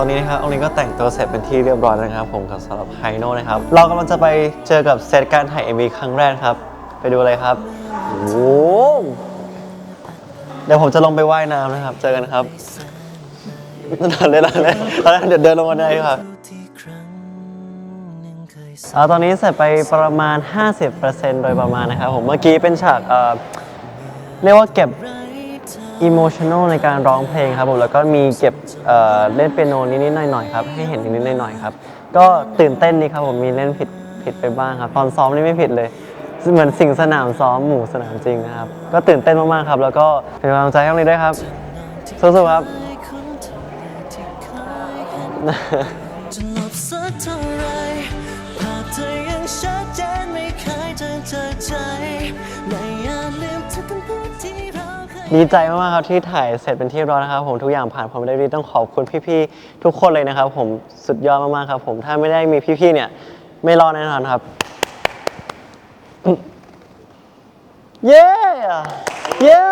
ตอนนี้นะครับองลินก็แต่งตัวเสร็จเป็นที่เรียบร้อยนะครับ ผมกับสำหรับไฮโน่นะครับ เรากำลังจะไปเจอกับเซตการถ่าย MV ครั้งแรกครับ ไปดูเลยครับโอ้โหเดี๋ยวผมจะลงไปว่ายน้ำนะครับ เจอกันครับเล่นๆเล่นๆเดี๋ยวเดินลงมาได้ครับเอาตอนนี้เสร็จไปประมาณ 50%โดยประมาณนะครับผมเมื่อกี้เป็นฉากเอ่อเรียกว่าเก็บ อิโมชัน a l ในการร้องเพลงครับผมแล้วก็มีเก็บเอ่อเล่นเปียโนนิดๆหน่อยๆครับให้เห็นนิดๆหน่อยๆครับก็ตื่นเต้นดีครับผมมีเล่นผิดผิดไปบ้างครับ ตอนซ้อมนี่ไม่ผิดเลย เหมือนสิ่งสนามซ้อมหมู่สนามจริงนะครับ ก็ตื่นเต้นมากๆครับ แล้วก็เป็นกำลังใจให้ตรงนี้ด้วยครับสู้ๆครับจะหลบสักเท่าไรภาพเธอยังชัดเจนไม่เคยจางจากใจไม่อาจลืมทุกคำพูดที่ ดีใจมากๆครับที่ถ่ายเสร็จเป็นที่ร้อนนะครับ ผมทุกอย่างผ่านผมได้ดีต้องขอบคุณพี่ๆทุกคนเลยนะครับ ผมสุดยอดมากๆครับ ผมถ้าไม่ได้มีพี่ๆเนี่ย ไม่รอดแน่นอนครับ เย้ เย้